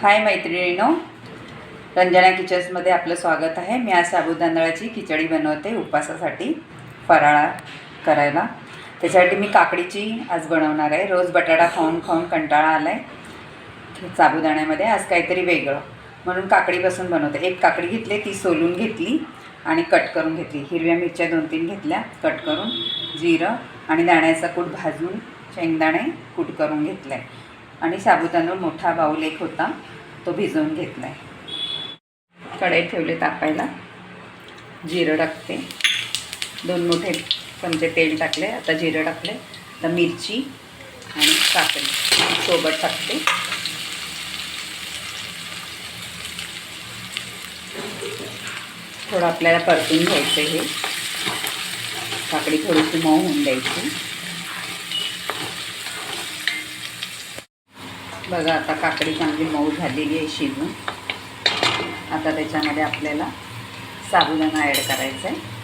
हाय मैत्रिणीनो. रंजना किचन्समध्ये आपलं स्वागत आहे. मी आज साबुदांदळाची खिचडी बनवते उपवासासाठी फराळा करायला. त्याच्यासाठी मी काकडीची आज बनवणार आहे. रोज बटाटा खाऊन खाऊन कंटाळा आला आहे साबुदाण्यामध्ये. आज काहीतरी वेगळं. म्हणून काकडीपासून बनवते. एक काकडी घेतली ती सोलून घेतली आणि कट करून घेतली. हिरव्या मिरच्या दोन तीन घेतल्या कट करून जिरं आणि दाण्याचा कूट भाजून शेंगदाणे कूट करून घेतलं. आहे आणि साबुदाणा मोठा बाऊल एक होता तो भिजवून घेतला आहे कढईत ठेवले तापायला. जिरं टाकते. दोन मोठे चमचे तेल टाकले आता जिरं टाकले. आता मिरची आणि काकडी सोबत टाकते. थोडं आपल्याला परतून घ्यायचं हे. काकडी थोडीशी मऊ होऊन द्यायची. बघा आता काकडी चांगली मऊ झालेली आहे शिजून. आता त्याच्यामध्ये आपल्याला साबुदाणा ॲड करायचा आहे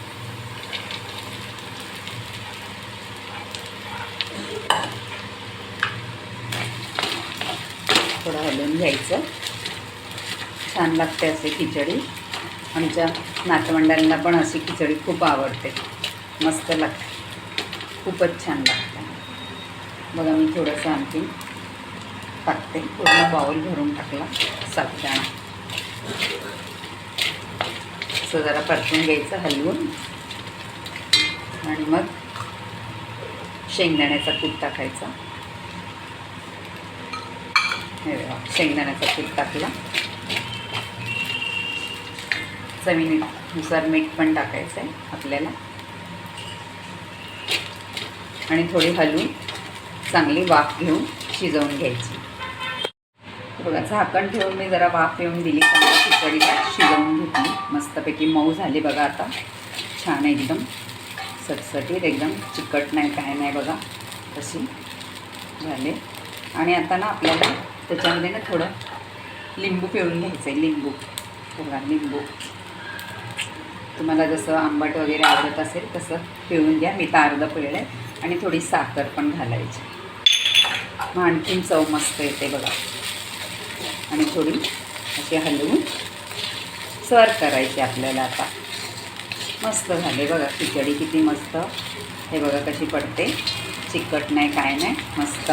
थोडं हलवून घ्यायचं. छान लागते असे खिचडी. आमच्या नातवंडांना पण अशी खिचडी खूप आवडते. मस्त लागते. खूपच छान लागते. बघा मी थोडंसं आणखी टाकते. पूर्ण बाउल भरून टाकला. साबुदाणा असं जरा परतून घ्यायचं हलवून. आणि मग शेंगदाण्याचा कूट टाकायचा. हे बघा, शेंगदाण्याचा कूट टाकला. चवीनुसार मीठ पण टाकायचं आहे आपल्याला. आणि थोडी हलवून चांगली वाफ घेऊन शिजवून घ्यायची. बघा झाकण ठेवून मी जरा वाफ येऊन दिली चांगली खिचडी शिजवून घेतली. मस्तपैकी मऊ झाली बघा आता. छान एकदम सटसटीत एकदम चिकट नाही काय नाही बघा. तशी झाले. आणि आता ना आपल्याला त्याच्यामध्ये ना थोडं लिंबू पिळून घ्यायचं आहे लिंबू. बघा लिंबू. तुम्हाला जसं आंबट वगैरे आवडत असेल तसं पिळून घ्या. मी तर अर्धं पिळलं आहे आणि थोडी साखर पण घालायची. मग आणखीन चव मस्त येते बघा. आणि थोडी अशी हलवून सर्व करायची आपल्याला आता. मस्त झाले बघा खिचडी किती मस्त. हे बघा कशी पडते. चिकट नाही काय नाही मस्त.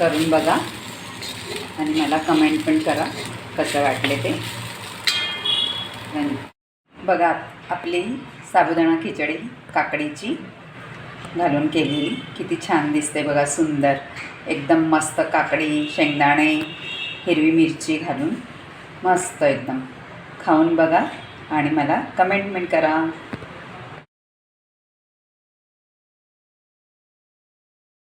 करून बघा. आणि मला कमेंट पण करा कसं वाटले ते. बघा आपली साबुदाणा खिचडी काकडीची घालून केलेली. किती छान दिसते बघा सुंदर. एकदम मस्त काकडी शेंगदाणे हिरवी मिरची घालून मस्त एकदम. खाऊन बघा आणि मला कमेंटमेंट करा.